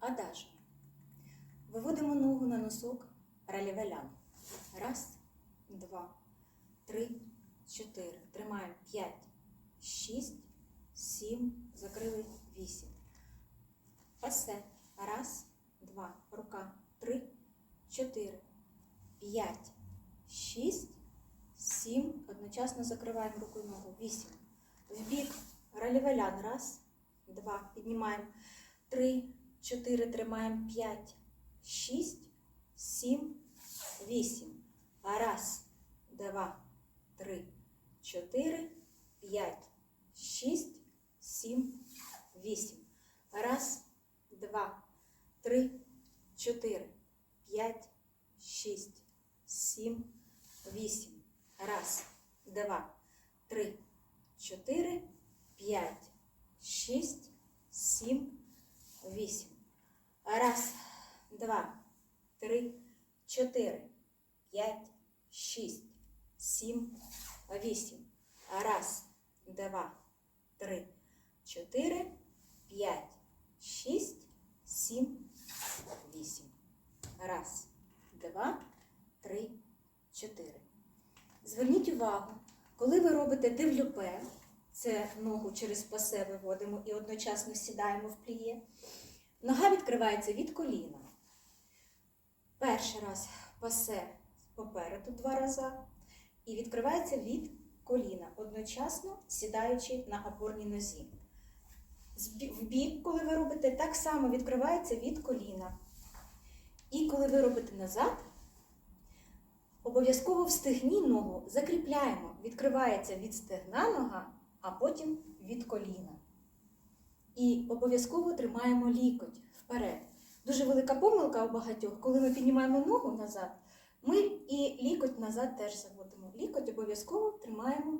Адажія. Виводимо ногу на носок ралівелян. Раз, два, три, чотири. Тримаємо п'ять, шість, сім. Закрили вісім. Пасе. Раз, два. Рука. Три, чотири, п'ять, шість, сім. Одночасно закриваємо рукою ногу. Вісім. В бік ралівелян. Раз, два. Піднімаємо. Три, чотири. Тримаємо. П'ять, шість, сім, вісім. Раз, два, три, чотири, п'ять, шість, сім, вісім. Раз, два, три, чотири, п'ять, шість, сім, вісім. Раз, два, три, чотири, п'ять, шість, сім, вісім. Раз, два, три, чотири, п'ять, шість, сім, вісім. Раз, два, три, чотири, п'ять, шість, сім, вісім. Раз, два, три, чотири. Зверніть увагу, коли ви робите девлюпе, це ногу через пасе виводимо і одночасно сідаємо в пліє. Нога відкривається від коліна. Перший раз пасе попереду два рази і відкривається від коліна, одночасно сідаючи на опорній нозі. В бік, коли ви робите, так само відкривається від коліна. І коли ви робите назад, обов'язково в стегні ногу закріпляємо. Відкривається від стегна нога, а потім від коліна. І обов'язково тримаємо лікоть вперед. Дуже велика помилка у багатьох, коли ми піднімаємо ногу назад, ми і лікоть назад теж заводимо. Лікоть обов'язково тримаємо